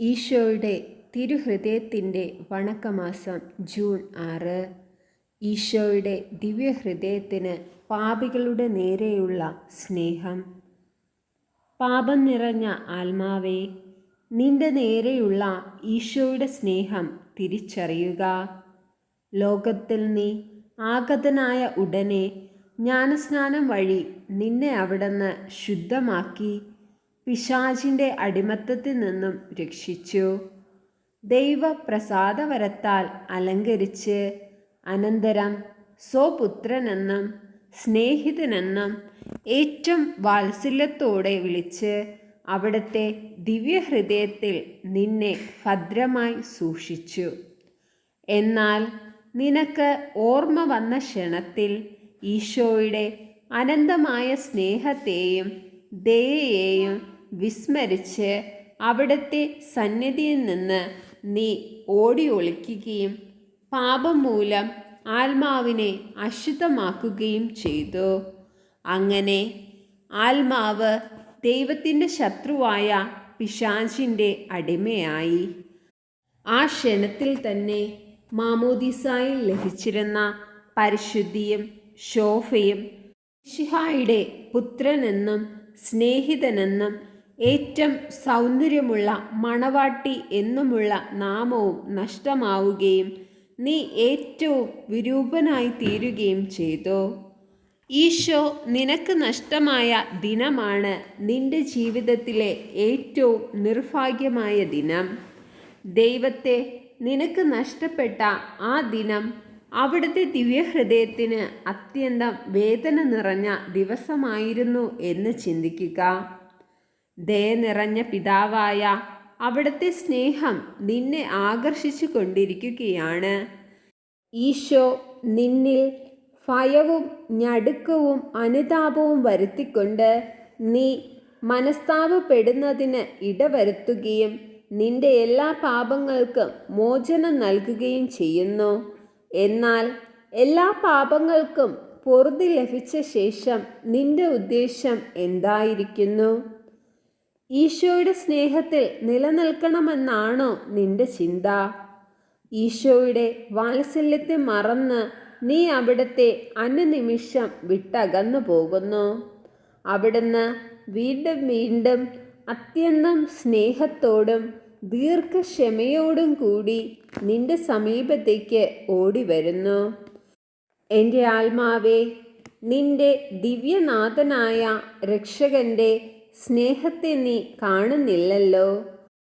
ഈശോയുടെ തിരുഹൃദയത്തിന്റെ വണക്കമാസം ജൂൺ ആറ്. ഈശോയുടെ ദിവ്യഹൃദയത്തിന് പാപികളുടെ നേരെയുള്ള സ്നേഹം. പാപം നിറഞ്ഞ ആത്മാവേ നിന്റെ നേരെയുള്ള ഈശോയുടെ സ്നേഹം തിരിച്ചറിയുക. ലോകത്തിൽ നീ ആഗതനായ ഉടനെ ജ്ഞാനസ്നാനം വഴി നിന്നെ അവിടുന്ന് ശുദ്ധമാക്കി പിശാചിന്റെ അടിമത്തത്തിൽ നിന്നും രക്ഷിച്ചു. ദൈവപ്രസാദവരത്താൽ അലങ്കരിച്ച് അനന്തരം സ്വപുത്രനെന്നും സ്നേഹിതനെന്നും ഏറ്റവും വാത്സല്യത്തോടെ വിളിച്ച് അവിടുത്തെ ദിവ്യഹൃദയത്തിൽ നിന്നെ ഭദ്രമായി സൂക്ഷിച്ചു. എന്നാൽ നിനക്ക് ഓർമ്മ വന്ന ക്ഷണത്തിൽ ഈശോയുടെ അനന്തമായ സ്നേഹത്തെയും ദയയെയും വിസ്മരിച്ച് അവിടുത്തെ സന്നിധിയിൽ നിന്ന് നീ ഓടി ഒളിക്കുകയും പാപം മൂലം ആത്മാവിനെ അശുദ്ധമാക്കുകയും ചെയ്തു. അങ്ങനെ ആത്മാവ് ദൈവത്തിന്റെ ശത്രുവായ പിശാചിന്റെ അടിമയായി. ആ ക്ഷണത്തിൽ തന്നെ മാമോദിസായിൽ ലഭിച്ചിരുന്ന പരിശുദ്ധിയും ശോഭയും ഷിഹായുടെ പുത്രനെന്നും സ്നേഹിതനെന്നും ഏറ്റവും സൗന്ദര്യമുള്ള മണവാട്ടി എന്നുമുള്ള നാമവും നഷ്ടമാവുകയും നീ ഏറ്റവും വിരൂപനായി തീരുകയും ചെയ്തു? ഈശോ നിനക്ക് നഷ്ടമായ ദിനമാണ് നിന്റെ ജീവിതത്തിലെ ഏറ്റവും നിർഭാഗ്യമായ ദിനം. ദൈവത്തെ നിനക്ക് നഷ്ടപ്പെട്ട ആ ദിനം അവിടുത്തെ ദിവ്യഹൃദയത്തിന് അത്യന്തം വേദന നിറഞ്ഞ ദിവസമായിരുന്നു എന്ന് ചിന്തിക്കുക. ദയ നിറഞ്ഞ പിതാവായ അവിടുത്തെ സ്നേഹം നിന്നെ ആകർഷിച്ചു കൊണ്ടിരിക്കുകയാണ്. ഈശോ നിന്നിൽ ഭയവും ഞടുക്കവും അനുതാപവും വരുത്തിക്കൊണ്ട് നീ മനസ്താപപ്പെടുന്നതിന് ഇടവരുത്തുകയും നിന്റെ എല്ലാ പാപങ്ങൾക്കും മോചനം നൽകുകയും ചെയ്യുന്നു. എന്നാൽ എല്ലാ പാപങ്ങൾക്കും പൊറുതി ലഭിച്ച ശേഷം നിന്റെ ഉദ്ദേശം എന്തായിരിക്കുന്നു? ഈശോയുടെ സ്നേഹത്തിൽ നിലനിൽക്കണമെന്നാണോ നിന്റെ ചിന്ത? ഈശോയുടെ വാത്സല്യത്തെ മറന്ന് നീ അവിടുത്തെ അനുനിമിഷം വിട്ടകന്നു പോകുന്നു. അവിടുന്ന് വീണ്ടും വീണ്ടും അത്യന്തം സ്നേഹത്തോടും ദീർഘക്ഷമയോടും കൂടി നിന്റെ സമീപത്തേക്ക് ഓടി വരുന്നു എന്റെ ആത്മാവേ നിന്റെ ദിവ്യനാഥനായ രക്ഷകന്റെ സ്നേഹത്തെ നീ കാണുന്നില്ലല്ലോ.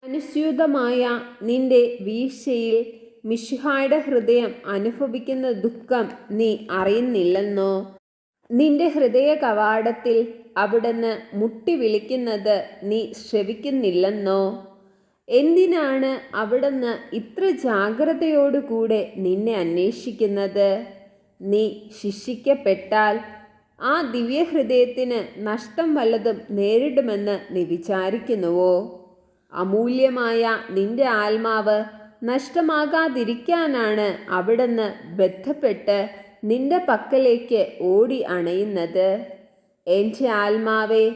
അനുസ്യൂതമായ നിന്റെ വീഴ്ചയിൽ മിഷിഹായുടെ ഹൃദയം അനുഭവിക്കുന്ന ദുഃഖം നീ അറിയുന്നില്ലെന്നോ? നിന്റെ ഹൃദയ കവാടത്തിൽ അവിടുന്ന് മുട്ടി വിളിക്കുന്നത് നീ ശ്രവിക്കുന്നില്ലെന്നോ? എന്തിനാണ് അവിടുന്ന് ഇത്ര ജാഗ്രതയോടുകൂടെ നിന്നെ അന്വേഷിക്കുന്നത്? നീ ശിക്ഷിക്കപ്പെട്ടാൽ ആ ദിവ്യഹൃദയത്തിന് നഷ്ടം വല്ലതും നേരിടുമെന്ന് നീ വിചാരിക്കുന്നുവോ? അമൂല്യമായ നിന്റെ ആത്മാവ് നഷ്ടമാകാതിരിക്കാനാണ് അവിടുന്ന് ബന്ധപ്പെട്ട് നിന്റെ പക്കലേക്ക് ഓടി അണയുന്നത്. എന്റെ ആത്മാവേ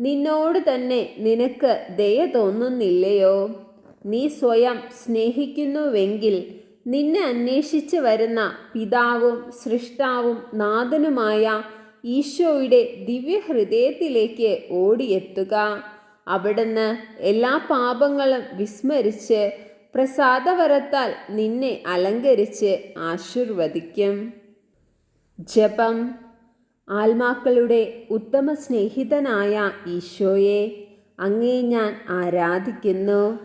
നിന്നോട് തന്നെ നിനക്ക് ദയ തോന്നുന്നില്ലയോ? നീ സ്വയം സ്നേഹിക്കുന്നുവെങ്കിൽ നിന്നെ അന്വേഷിച്ച് വരുന്ന പിതാവും സൃഷ്ടാവും നാഥനുമായ ഈശോയുടെ ദിവ്യഹൃദയത്തിലേക്ക് ഓടിയെത്തുക. അവിടുന്ന് എല്ലാ പാപങ്ങളും വിസ്മരിച്ച് പ്രസാദവരത്താൽ നിന്നെ അലങ്കരിച്ച് ആശീർവദിക്കും. ജപം. ആത്മാക്കളുടെ ഉത്തമ സ്നേഹിതനായ ഈശോയെ അങ്ങേ ഞാൻ ആരാധിക്കുന്നു.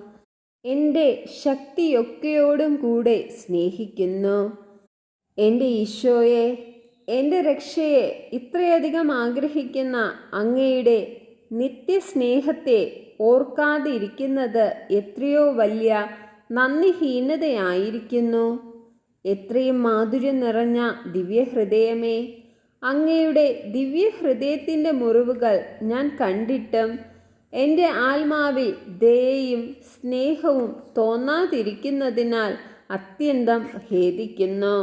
എന്റെ ശക്തിയൊക്കെയോടും കൂടെ സ്നേഹിക്കുന്നു. എന്റെ ഈശോയെ എന്റെ രക്ഷയെ ഇത്രയധികം ആഗ്രഹിക്കുന്ന അങ്ങയുടെ നിത്യസ്നേഹത്തെ ഓർക്കാതിരിക്കുന്നത് എത്രയോ വലിയ നന്ദിഹീനതയായിരിക്കുന്നു. എത്രയും മാധുര്യം നിറഞ്ഞ ദിവ്യഹൃദയമേ അങ്ങയുടെ ദിവ്യഹൃദയത്തിന്റെ മുറിവുകൾ ഞാൻ കണ്ടിട്ടും എന്റെ ആത്മാവിൽ ദയയും സ്നേഹവും തോന്നാതിരിക്കുന്നതിനാൽ അത്യന്തം ഖേദിക്കുന്നു.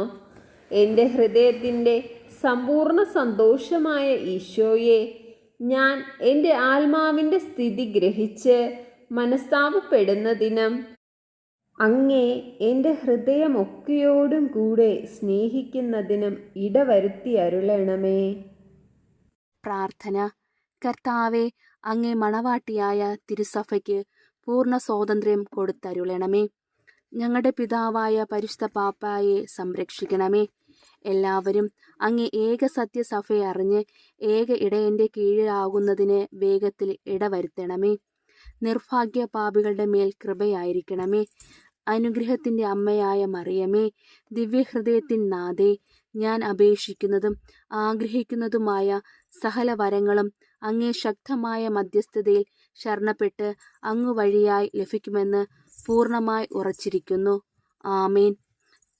എന്റെ ഹൃദയത്തിന്റെ സമ്പൂർണ സന്തോഷമായ ഈശോയെ ഞാൻ എന്റെ ആത്മാവിന്റെ സ്ഥിതി ഗ്രഹിച്ച് മനസ്താപപ്പെടുന്നതിനും അങ്ങേ എന്റെ ഹൃദയമൊക്കെയോടും കൂടെ സ്നേഹിക്കുന്നതിനും ഇടവരുത്തി അരുളണമേ. പ്രാർത്ഥന. കർത്താവെ അങ്ങേ മണവാട്ടിയായ തിരുസഭയ്ക്ക് പൂർണ സ്വാതന്ത്ര്യം കൊടുത്തരുളണമേ. ഞങ്ങളുടെ പിതാവായ പരിശുദ്ധ പാപ്പായെ സംരക്ഷിക്കണമേ. എല്ലാവരും അങ്ങേ ഏക സത്യസഭയെ അറിഞ്ഞ് ഏക ഇടയന്റെ കീഴിലാകുന്നതിന് വേഗത്തിൽ ഇടവരുത്തണമേ. നിർഭാഗ്യ പാപികളുടെ മേൽ കൃപയായിരിക്കണമേ. അനുഗ്രഹത്തിന്റെ അമ്മയായ മറിയമേ ദിവ്യഹൃദയത്തിൻ നാഥേ ഞാൻ അപേക്ഷിക്കുന്നതും ആഗ്രഹിക്കുന്നതുമായ സകല വരങ്ങളും അങ്ങേ ശക്തമായ മധ്യസ്ഥതയിൽ ശരണപ്പെട്ട് അങ്ങു വഴിയായി ലഭിക്കുമെന്ന് പൂർണമായി ഉറച്ചിരിക്കുന്നു. ആമേൻ.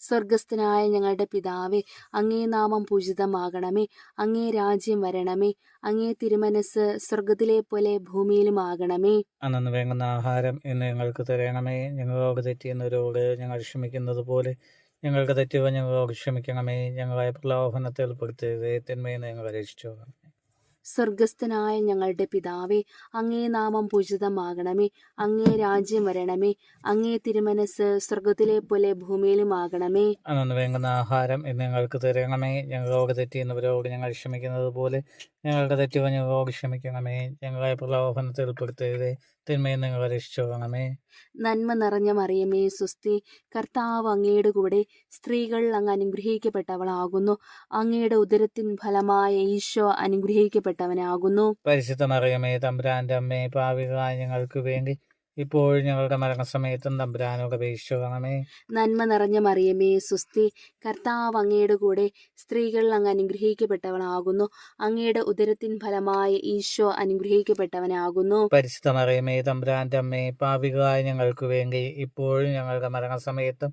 സ്വർഗസ്ഥനായ ഞങ്ങളുടെ പിതാവേ അങ്ങേ നാമം പൂജിതമാകണമേ അങ്ങേ രാജ്യം വരണമേ അങ്ങേ തിരുമനസ് സ്വർഗത്തിലെ പോലെ ഭൂമിയിലും ആകണമേ അന്നു വേങ്ങുന്ന ആഹാരം എന്ന് ഞങ്ങൾക്ക് തരണമേ. ഞങ്ങളോട് തെറ്റിയുന്നവരോട് ഞങ്ങൾ ക്ഷമിക്കുന്നത് പോലെ ഞങ്ങൾക്ക് തെറ്റുകൾ ഞങ്ങളോട് ക്ഷമിക്കണമേ. ഞങ്ങളെ പ്രലോഭനത്തിൽ ഉൾപ്പെടുത്തരുത് തന്മയെന്ന് ഞങ്ങൾ രക്ഷിച്ചു സ്വർഗസ്ഥനായ ഞങ്ങളുടെ പിതാവേ അങ്ങേ നാമം പൂജിതമാകണമേ അങ്ങേ രാജ്യം വരണമേ അങ്ങേ തിരുമനസ് സ്വർഗത്തിലെ പോലെ ഭൂമിയിലും ആകണമേ. അന്നു വേണ്ടുന്ന ആഹാരം എന്ന് ഞങ്ങൾക്ക് തരണമേ. ഞങ്ങളോട് തെറ്റിയുന്നവരോട് ഞങ്ങൾ ക്ഷമിക്കുന്നത് പോലെ ഞങ്ങളുടെ തെറ്റുകൾ ഞങ്ങളോട് ക്ഷമിക്കണമേ ഞങ്ങളെ പ്രലോഭനത്തിൽ ഉൾപ്പെടുത്തരുത്. തിന്മയിൽ നിങ്ങൾ രക്ഷിച്ചോളണമേ. നന്മ നിറഞ്ഞ മറിയമേ സുസ്തി കർത്താവ് അങ്ങയുടെ കൂടെ സ്ത്രീകൾ അങ്ങ് അനുഗ്രഹിക്കപ്പെട്ടവളാകുന്നു. അങ്ങയുടെ ഉദരത്തിൻ ഫലമായ ഈശോ അനുഗ്രഹിക്കപ്പെട്ടവനാകുന്നു. പരിശുദ്ധ മറിയമേ തമ്പുരാന്റെ അമ്മേ പാവികളായ ഞങ്ങൾക്ക് വേണ്ടി ഇപ്പോഴും ഞങ്ങളുടെ മരണസമയത്തും തമ്പുരാനോട് അപേക്ഷിക്കണമേ നന്മ നിറഞ്ഞ മറിയമേ സുസ്തി കർത്താവ് അങ്ങയുടെ കൂടെ സ്ത്രീകൾ അങ്ങ് അനുഗ്രഹിക്കപ്പെട്ടവളാകുന്നു. അങ്ങയുടെ ഉദരത്തിൻ ഫലമായ ഈശോ അനുഗ്രഹിക്കപ്പെട്ടവനാകുന്നു. പരിശുദ്ധ മറിയമേ തമ്പുരാന്റെ അമ്മേ പാവികായ ഞങ്ങൾക്ക് വേണ്ടി ഇപ്പോഴും ഞങ്ങളുടെ മരണസമയത്തും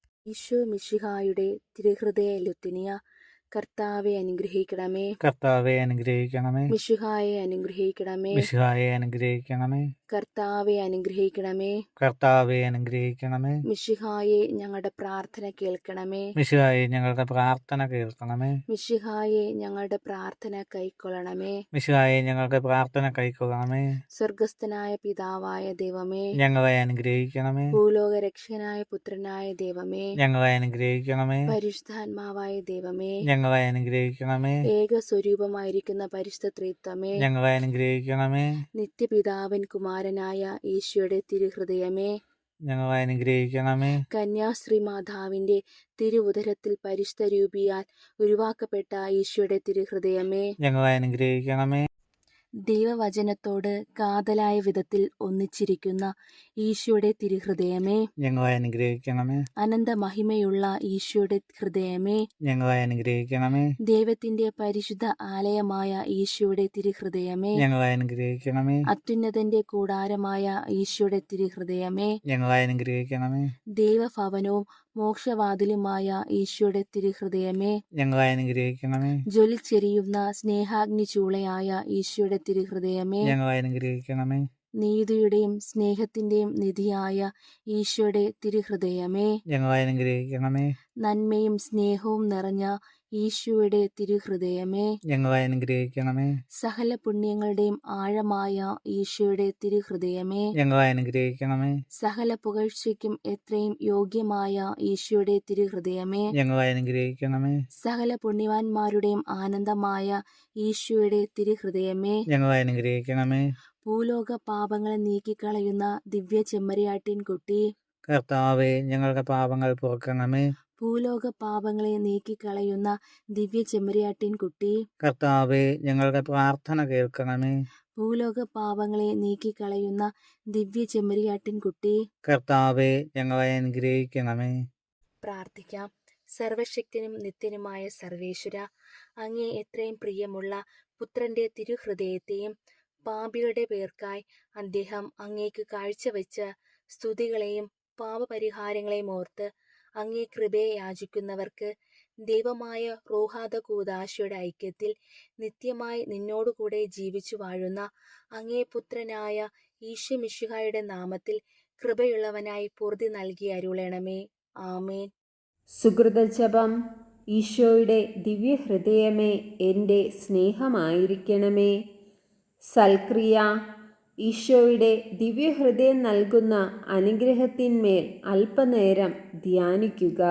ഈശോ മിശിഹായുടെ തിരുഹൃദയ ലുത്തിനിയ കർത്താവെ അനുഗ്രഹിക്കണമേ. കർത്താവെ അനുഗ്രഹിക്കണമേ. മിഷിഹായെ അനുഗ്രഹിക്കണമേ. മിഷിഹായെ അനുഗ്രഹിക്കണമേ. കർത്താവെ അനുഗ്രഹിക്കണമേ. കർത്താവെ അനുഗ്രഹിക്കണമേ. മിശിഹായെ ഞങ്ങളുടെ പ്രാർത്ഥന കേൾക്കണമേ. മിശിഹായെ ഞങ്ങളുടെ പ്രാർത്ഥന കേൾക്കണമേ. മിശിഹായെ ഞങ്ങളുടെ പ്രാർത്ഥന കൈക്കൊള്ളണമേ. മിശിഹായെ ഞങ്ങളുടെ പ്രാർത്ഥന കൈക്കൊള്ളണമേ. സ്വർഗസ്ഥനായ പിതാവായ ദൈവമേ. ഞങ്ങളെ അനുഗ്രഹിക്കണമേ. ഭൂലോക രക്ഷകനായ പുത്രനായ ദൈവമേ. ഞങ്ങളെ അനുഗ്രഹിക്കണമേ. പരിശുദ്ധാത്മാവായ ദൈവമേ. ഞങ്ങളെ അനുഗ്രഹിക്കണമേ. ഏക സ്വരൂപമായിരിക്കുന്ന പരിശുദ്ധ ത്രിത്വമേ. ഞങ്ങളെ അനുഗ്രഹിക്കണമേ. നിത്യപിതാവൻ കുമാരനായ ഈശോയുടെ തിരുഹൃദയമേ ഞങ്ങളെ അനുഗ്രഹിക്കണമേ. കന്യാശ്രീ മാതാവിന്റെ തിരുവുദരത്തിൽ പരിശുദ്ധ രൂപിയാൽ ഉരുവാക്കപ്പെട്ട ഈശോയുടെ തിരുഹൃദയമേ ഞങ്ങളെ അനുഗ്രഹിക്കണമേ. ദൈവവചനത്തോട് കാതലായ വിധത്തിൽ ഒന്നിച്ചിരിക്കുന്ന ഈശോയുടെ തിരുഹൃദയമേ. ഞങ്ങളെ അനുഗ്രഹിക്കണമേ. അനന്ത മഹിമയുള്ള ഈശോയുടെ ഹൃദയമേ. ഞങ്ങളെ അനുഗ്രഹിക്കണമേ. ദൈവത്തിന്റെ പരിശുദ്ധ ആലയമായ ഈശോയുടെ തിരുഹൃദയമേ. ഞങ്ങളെ അനുഗ്രഹിക്കണമേ. അത്യുന്നതന്റെ കൂടാരമായ ഈശോയുടെ തിരുഹൃദയമേ. ഞങ്ങളെ അനുഗ്രഹിക്കണമേ. ദൈവഭവനവും മോക്ഷവാതിലുമായ ഈശോയുടെ തിരുഹൃദയമേ. ഞങ്ങളെ അനുഗ്രഹിക്കണമേ. ജ്വലിച്ചെരിയുന്ന സ്നേഹാഗ്നി ചൂളയായ ഈശോയുടെ തിരുഹൃദയമേ. ഞങ്ങളെ അനുഗ്രഹിക്കണമേ. നീതിയുടെയും സ്നേഹത്തിന്റെയും നിധിയായ ഈശോയുടെ തിരുഹൃദയമേ. ഞങ്ങളെ നന്മയും സ്നേഹവും നിറഞ്ഞ ഈശോയുടെ തിരുഹൃദയമേ. ഞങ്ങളെ സകല പുണ്യങ്ങളുടെയും ആഴമായ ഈശോയുടെ തിരുഹൃദയമേ. ഞങ്ങളെ സകല പുകഴ്ചയ്ക്കും എത്രയും യോഗ്യമായ ഈശോയുടെ തിരുഹൃദയമേ. ഞങ്ങളെ സകല പുണ്യവാന്മാരുടെയും ആനന്ദമായ ഈശോയുടെ തിരുഹൃദയമേ. ഞങ്ങളെ ഭൂലോക പാപങ്ങളെ നീക്കിക്കളയുന്ന ദിവ്യ ചെമ്മരിയാട്ടിൻ കുട്ടി. കർത്താവെ ഞങ്ങളുടെ പാപങ്ങൾ പുറക്കണമേ. ഭൂലോക പാപങ്ങളെ നീക്കിക്കളയുന്ന ദിവ്യ ചെമ്മരിയാട്ടിൻ കുട്ടി. കർത്താവെ ഞങ്ങളുടെ പ്രാർത്ഥന കേൾക്കണമേ. ഭൂലോക പാപങ്ങളെ നീക്കിക്കളയുന്ന ദിവ്യ ചെമ്മരിയാട്ടിൻ കുട്ടി. കർത്താവെ ഞങ്ങളെ അനുഗ്രഹിക്കണമേ. പ്രാർത്ഥിക്കാം. സർവശക്തിനും നിത്യനുമായ സർവേശ്വര അങ്ങേ എത്രയും പ്രിയമുള്ള പുത്രന്റെ തിരുഹൃദയത്തെയും പാപികളുടെ പേർക്കായി അദ്ദേഹം അങ്ങേക്ക് കാഴ്ചവെച്ച സ്തുതികളെയും പാപപരിഹാരങ്ങളെയും ഓർത്ത് അങ്ങേ കൃപയെ യാചിക്കുന്നവർക്ക് ദൈവമായ റോഹാദ കൂദാശയുടെ ഐക്യത്തിൽ നിത്യമായി നിന്നോടുകൂടെ ജീവിച്ചു വാഴുന്ന അങ്ങേ പുത്രനായ ഈശ്വമിഷുഹായുടെ നാമത്തിൽ കൃപയുള്ളവനായി പൂർതി നൽകി അരുളണമേ. ആമേൻ. സുഹൃതജപം ഈശോയുടെ ദിവ്യഹൃദയമേ എന്റെ സ്നേഹമായിരിക്കണമേ. സൽക്രിയ. ഈശോയുടെ ദിവ്യഹൃദയം നൽകുന്ന അനുഗ്രഹത്തിന്മേൽ അല്പനേരം ധ്യാനിക്കുക.